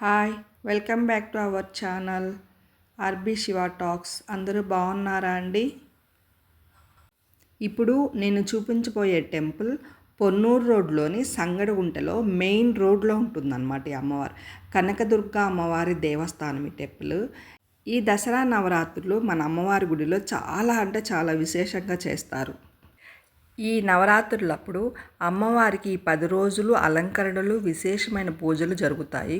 Hi welcome back to our channel RB Shiva talks. అందరూ బాగున్నారా అండి? ఇప్పుడు నేను చూపించబోయే టెంపుల్ పొన్నూరు రోడ్లోని సంగడగుంటలో మెయిన్ రోడ్లో ఉంటుందన్నమాట ఈ అమ్మవారు. కనకదుర్గ అమ్మవారి దేవస్థానం ఈ టెంపుల్. ఈ దసరా నవరాత్రులు మన అమ్మవారి గుడిలో చాలా అంటే చాలా విశేషంగా చేస్తారు. ఈ నవరాత్రులప్పుడు అమ్మవారికి పది రోజులు అలంకరణలు విశేషమైన పూజలు జరుగుతాయి.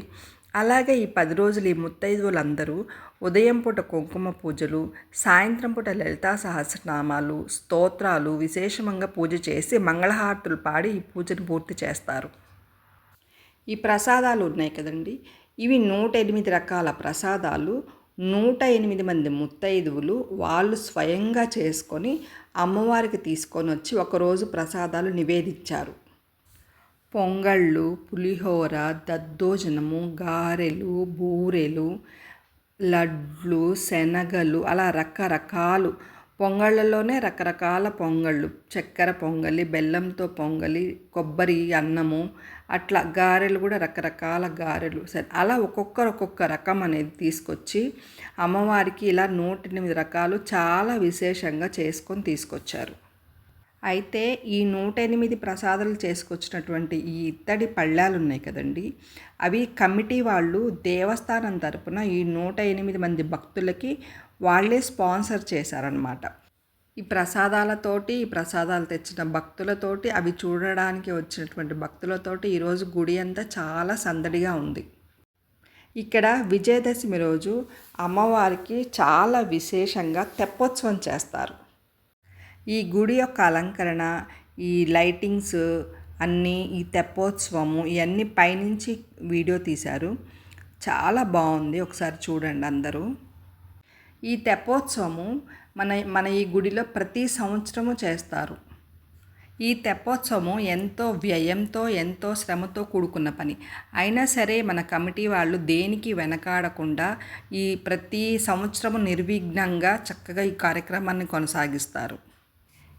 అలాగే ఈ పది రోజులు ఈ ముత్తైదువులందరూ ఉదయం పూట కుంకుమ పూజలు సాయంత్రం పూట లలితా సహస్రనామాలు స్తోత్రాలు విశేషంగా పూజ చేసి మంగళహారతులు పాడి ఈ పూజను పూర్తి చేస్తారు. ఈ ప్రసాదాలు ఉన్నాయి కదండి. ఇవి నూట ఎనిమిది రకాల ప్రసాదాలు. నూట ఎనిమిది మంది ముత్తైదువులు వాళ్ళు స్వయంగా చేసుకొని అమ్మవారికి తీసుకొని వచ్చి ఒకరోజు ప్రసాదాలు నివేదించారు. పొంగళ్ళు పులిహోర దద్దోజనము గారెలు బూరెలు లడ్లు శనగలు అలా రకరకాలు. పొంగళ్ళలోనే రకరకాల పొంగళ్ళు. చక్కెర పొంగలి బెల్లంతో పొంగలి కొబ్బరి అన్నము అట్లా గారెలు కూడా రకరకాల గారెలు. సరే అలా ఒక్కొక్కరు ఒక్కొక్క రకం అనేది తీసుకొచ్చి అమ్మవారికి ఇలా నూట ఎనిమిది రకాలు చాలా విశేషంగా చేసుకొని తీసుకొచ్చారు. అయితే ఈ నూట ఎనిమిది ప్రసాదాలు చేసుకొచ్చినటువంటి ఈ ఇత్తడి పళ్ళాలు ఉన్నాయి కదండి. అవి కమిటీ వాళ్ళు దేవస్థానం తరపున ఈ నూట ఎనిమిది మంది భక్తులకి వాళ్ళే స్పాన్సర్ చేశారనమాట ఈ ప్రసాదాలతోటి ఈ ప్రసాదాలు తెచ్చిన భక్తులతోటి అవి చూడడానికి వచ్చినటువంటి భక్తులతోటి ఈరోజు గుడి అంతా చాలా సందడిగా ఉంది. ఇక్కడ విజయదశమి రోజు అమ్మవారికి చాలా విశేషంగా తెప్పోత్సవం చేస్తారు. ఈ గుడి యొక్క అలంకరణ ఈ లైటింగ్స్ అన్నీ ఈ తెప్పోత్సవము ఇవన్నీ పైనుంచి వీడియో తీశారు. చాలా బాగుంది. ఒకసారి చూడండి అందరూ. ఈ తెప్పోత్సవము మన మన ఈ గుడిలో ప్రతి సంవత్సరము చేస్తారు. ఈ తెప్పోత్సవము ఎంతో వ్యయంతో ఎంతో శ్రమతో కూడుకున్న పని. అయినా సరే మన కమిటీ వాళ్ళు దేనికి వెనకాడకుండా ఈ ప్రతి సంవత్సరము నిర్విఘ్నంగా చక్కగా ఈ కార్యక్రమాన్ని కొనసాగిస్తారు.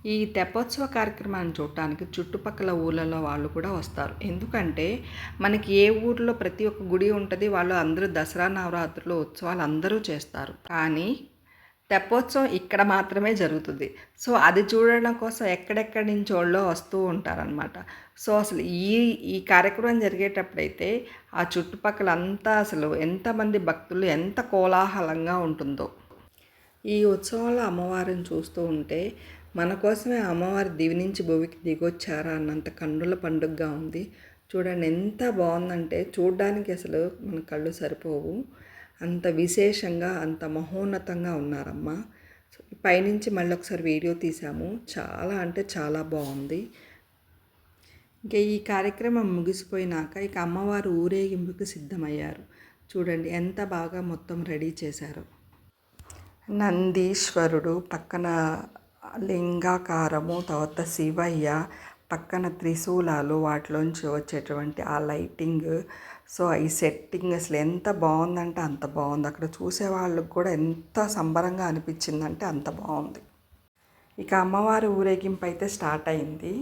ఈ తెప్పోత్సవ కార్యక్రమాన్ని చూడటానికి చుట్టుపక్కల ఊళ్ళలో వాళ్ళు కూడా వస్తారు. ఎందుకంటే మనకి ఏ ఊర్లో ప్రతి ఒక్క గుడి ఉంటుంది వాళ్ళు అందరూ దసరా నవరాత్రులు ఉత్సవాలు అందరూ చేస్తారు. కానీ తెప్పోత్సవం ఇక్కడ మాత్రమే జరుగుతుంది. సో అది చూడడం కోసం ఎక్కడెక్కడి నుంచి వాళ్ళు వస్తూ ఉంటారనమాట సో అసలు ఈ ఈ కార్యక్రమం జరిగేటప్పుడైతే ఆ చుట్టుపక్కల అంతా అసలు ఎంతమంది భక్తులు ఎంత కోలాహలంగా ఉంటుందో. ఈ ఉత్సవంలో అమ్మవారిని చూస్తూ ఉంటే మన కోసమే అమ్మవారి దీవినించి భూమికి దిగొచ్చారా అన్నంత కన్నుల పండుగగా ఉంది. చూడండి ఎంత బాగుందంటే చూడడానికి అసలు మన కళ్ళు సరిపోవు. అంత విశేషంగా అంత మహోన్నతంగా ఉన్నారమ్మ. పైనుంచి మళ్ళీ ఒకసారి వీడియో తీసాము. చాలా అంటే చాలా బాగుంది. ఇంకా ఈ కార్యక్రమం ముగిసిపోయినాక ఇక అమ్మవారు ఊరేగింపుకి సిద్ధమయ్యారు. చూడండి ఎంత బాగా మొత్తం రెడీ చేశారు. నందీశ్వరుడు పక్కన లింగాకారము తర్వాత శివయ్య పక్కన త్రిశూలాలు వాటిలోంచి వచ్చేటువంటి ఆ లైటింగ్. సో ఈ సెట్టింగ్ అసలు ఎంత బాగుందంటే అంత బాగుంది. అక్కడ చూసే వాళ్ళకి కూడా ఎంత సంబరంగా అనిపించిందంటే అంత బాగుంది. ఇక అమ్మవారి ఊరేగింపు అయితే స్టార్ట్ అయింది.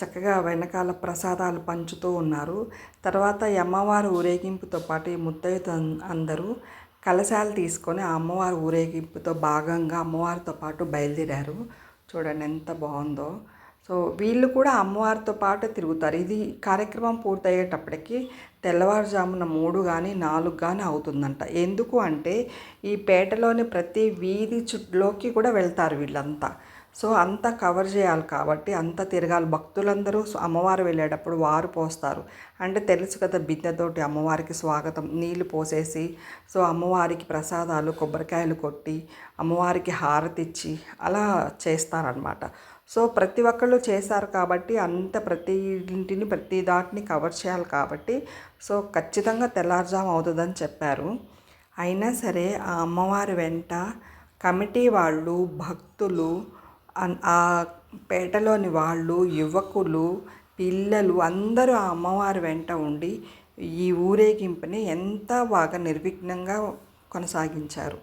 చక్కగా వెనకాల ప్రసాదాలు పంచుతూ ఉన్నారు. తర్వాత ఈ అమ్మవారి ఊరేగింపుతో పాటు ఈ ముత్తైదు అందరూ కలశాలు తీసుకొని ఆ అమ్మవారి ఊరేగింపుతో భాగంగా అమ్మవారితో పాటు బయలుదేరారు. చూడండి ఎంత బాగుందో. సో వీళ్ళు కూడా అమ్మవారితో పాటు తిరుగుతారు. ఇది కార్యక్రమం పూర్తయ్యేటప్పటికి తెల్లవారుజామున మూడు కానీ నాలుగు కానీ అవుతుందంట. ఎందుకు అంటే ఈ పేటలోని ప్రతి వీధి చుట్టులోకి కూడా వెళ్తారు వీళ్ళంతా. సో అంతా కవర్ చేయాలి కాబట్టి అంత తిరగాలి. భక్తులందరూ అమ్మవారు వెళ్ళేటప్పుడు వారు పోస్తారు. అంటే తెలుసు కదా బిందెతోటి అమ్మవారికి స్వాగతం. నీళ్ళు పోసేసి సో అమ్మవారికి ప్రసాదాలు కొబ్బరికాయలు కొట్టి అమ్మవారికి హారతి ఇచ్చి అలా చేస్తారనమాట సో ప్రతి ఒక్కళ్ళు చేశారు కాబట్టి అంత ప్రతి ఇంటిని ప్రతి దాటిని కవర్ చేయాలి కాబట్టి సో ఖచ్చితంగా తెల్లారుజాము అవుతుందని చెప్పారు. అయినా సరే ఆ అమ్మవారి వెంట కమిటీ వాళ్ళు భక్తులు ఆ పేటలోని వాళ్ళు యువకులు పిల్లలు అందరూ ఆ అమ్మవారి వెంట ఉండి ఈ ఊరేగింపుని ఎంత బాగా నిర్విఘ్నంగా కొనసాగించారు.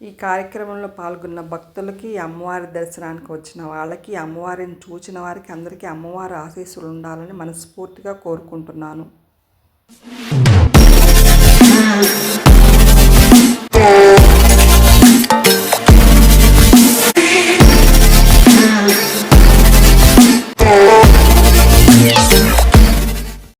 ఈ కార్యక్రమంలో పాల్గొన్న భక్తులకి అమ్మవారి దర్శనానికి వచ్చిన వాళ్ళకి అమ్మవారిని చూచిన వారికి అందరికీ అమ్మవారి ఆశీస్సులు ఉండాలని మనస్ఫూర్తిగా కోరుకుంటున్నాను.